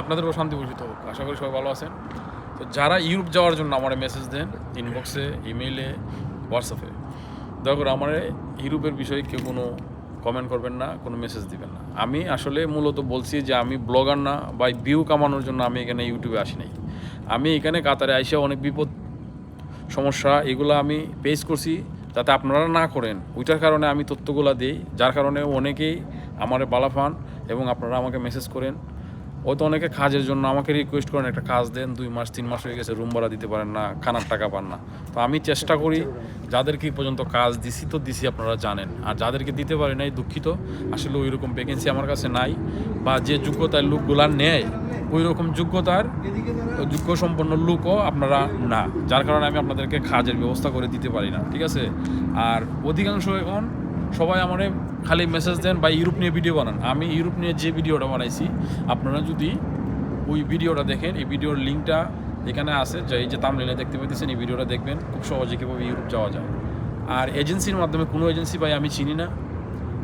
আপনাদেরও শান্তি বসিত হোক। আশা করি সবাই ভালো আছেন। তো যারা ইউরোপ যাওয়ার জন্য আমার মেসেজ দেন ইনবক্সে ইমেইলে হোয়াটসঅ্যাপে দয়া করে আমার ইউরোপের বিষয়ে কেউ কোনো কমেন্ট করবেন না, কোনো মেসেজ দিবেন না। আমি আসলে মূলত বলছি যে আমি ব্লগার না বা ভিউ কামানোর জন্য আমি এখানে ইউটিউবে আসি নাই। আমি এখানে কাতারে আইসে অনেক বিপদ, সমস্যা এগুলো আমি পেস করছি যাতে আপনারা না করেন। ওইটার কারণে আমি তথ্যগুলো দিই, যার কারণে অনেকেই আমার বালাফান এবং আপনারা আমাকে মেসেজ করেন। হয়তো অনেকে কাজের জন্য আমাকে রিকোয়েস্ট করেন, একটা কাজ দেন, দুই মাস, তিন মাস হয়ে গেছে রুম ভাড়া দিতে পারেন না, খানার টাকা পান না। তো আমি চেষ্টা করি, যাদেরকে পর্যন্ত কাজ দিছি তো দিছি, আপনারা জানেন। আর যাদেরকে দিতে পারি নাই, দুঃখিত। আসলে ওই রকম ভ্যাকেন্সি আমার কাছে নাই, বা যে যোগ্যতার লোকগুলা নেয় ওই রকম যোগ্যতার যোগ্য সম্পন্ন লোকও আপনারা না, যার কারণে আমি আপনাদেরকে কাজের ব্যবস্থা করে দিতে পারি না, ঠিক আছে? আর অধিকাংশ এখন সবাই আমারে খালি মেসেজ দেন বা ইউরোপ নিয়ে ভিডিও বানান। আমি ইউরোপ নিয়ে যে ভিডিওটা বানাইছি, আপনারা যদি ওই ভিডিওটা দেখেন, এই ভিডিওর লিঙ্কটা এখানে আছে, যে এই যে তামলিনে দেখতে পেতেছেন এই ভিডিওটা দেখবেন, খুব সহজে কীভাবে ইউরোপ যাওয়া যায়। আর এজেন্সির মাধ্যমে কোনো এজেন্সি ভাই আমি চিনি না,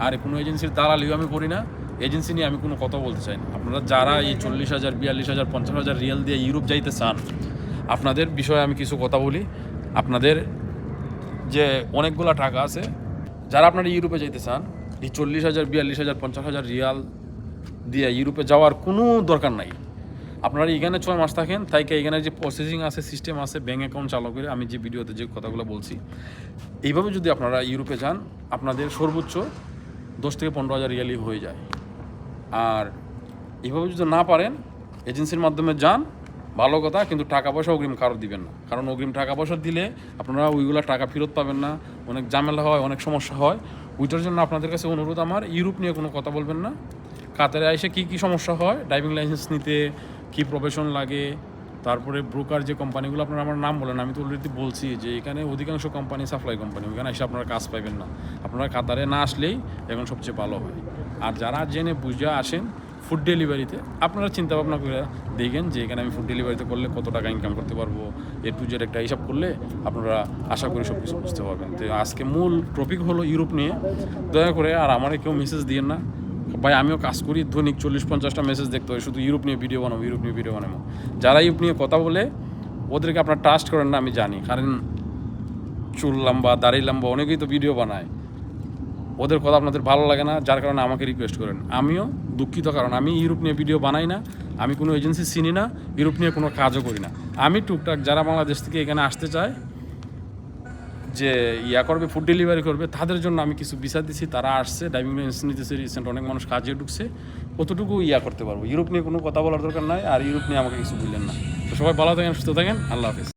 আর কোনো এজেন্সির দালালিও আমি করি না এজেন্সি নিয়ে আমি কোনো কথা বলতে চাই না। আপনারা যারা এই চল্লিশ হাজার, বিয়াল্লিশ হাজার, পঞ্চাশ হাজার রিয়াল দিয়ে ইউরোপ যাইতে চান, আপনাদের বিষয়ে আমি কিছু কথা বলি। আপনাদের যে অনেকগুলা টাকা আছে যারা আপনারা ইউরোপে যেতে চান, এই চল্লিশ হাজার, বিয়াল্লিশ হাজার, পঞ্চাশ হাজার রিয়াল দিয়ে ইউরোপে যাওয়ার কোনো দরকার নাই। আপনারা এখানে ছয় মাস থাকেন, তাই কি এখানে যে প্রসেসিং আছে সিস্টেম আছে ব্যাঙ্ক অ্যাকাউন্ট চালু করে আমি যে ভিডিওতে যে কথাগুলো বলছি, এইভাবে যদি আপনারা ইউরোপে যান, আপনাদের সর্বোচ্চ দশ থেকে পনেরো হাজার রিয়ালি হয়ে যায়। আর এইভাবে যদি না পারেন এজেন্সির মাধ্যমে যান ভালো কথা, কিন্তু টাকা পয়সা অগ্রিম কারও দিবেন না। কারণ অগ্রিম টাকা পয়সা দিলে আপনারা ওইগুলো টাকা ফেরত পাবেন না, অনেক ঝামেলা হয়, অনেক সমস্যা হয়। ওইটার জন্য আপনাদের কাছে অনুরোধ আমার, ইউরোপ নিয়ে কোনো কথা বলবেন না। কাতারে এসে কী কী সমস্যা হয়, ড্রাইভিং লাইসেন্স নিতে কী প্রফেশন লাগে, তারপরে ব্রোকার যে কোম্পানিগুলো, আপনারা আমার নাম বলেন, আমি তো অলরেডি বলছি যে এখানে অধিকাংশ কোম্পানি সাপ্লাই কোম্পানি ওখানে এসে আপনারা কাজ পাইবেন না। আপনারা কাতারে না আসলেই এখন সবচেয়ে ভালো হয়। আর যারা জেনে বুঝে আসেন ফুড ডেলিভারিতে আপনারা চিন্তা ভাবনা করে দেখেন যে এখানে আমি ফুড ডেলিভারিতে করলে কত টাকা ইনকাম করতে পারব এ টু জেড একটা হিসাব করলে আপনারা আশা করি সব কিছু বুঝতে পারবেন। তো আজকে মূল টপিক হলো ইউরোপ নিয়ে। দয়া করে আর আমার কেউ মেসেজ দিয়েন না। ভাই, আমিও কাজ করি দৈনিক চল্লিশ পঞ্চাশটা মেসেজ দেখতে হয়, শুধু ইউরোপ নিয়ে ভিডিও বানাবো ইউরোপ নিয়ে ভিডিও বানাবো। যারা ইউরোপ নিয়ে কথা বলে, ওদেরকে আপনার ট্রাস্ট করেন না, আমি জানি। কারণ চুল লম্বা, দাড়ি লম্বা, অনেকেই তো ভিডিও বানায়। ওদের কথা আপনাদের ভালো লাগে না, যার কারণে আমাকে রিকোয়েস্ট করেন। আমিও দুঃখিত, কারণ আমি ইউরোপ নিয়ে ভিডিও বানাই না, আমি কোনো এজেন্সি চিনি না ইউরোপ নিয়ে কোনো কাজও করি না। আমি টুকটাক যারা বাংলাদেশ থেকে এখানে আসতে চায়, যে ইয়া করবে ফুড ডেলিভারি করবে, তাদের জন্য আমি কিছু বিচার দিচ্ছি তারা আসছে ড্রাইভিং লাইসেন্স নিতেছে রিসেন্ট অনেক মানুষ কাজে ঢুকছে কতটুকু ইয়া করতে পারব। ইউরোপ নিয়ে কোনো কথা বলার দরকার নাই, আর ইউরোপ নিয়ে আমাকে কিছু বললেন না। তো সবাই ভালো থাকেন, সুস্থ থাকেন, আল্লাহ হাফিজ।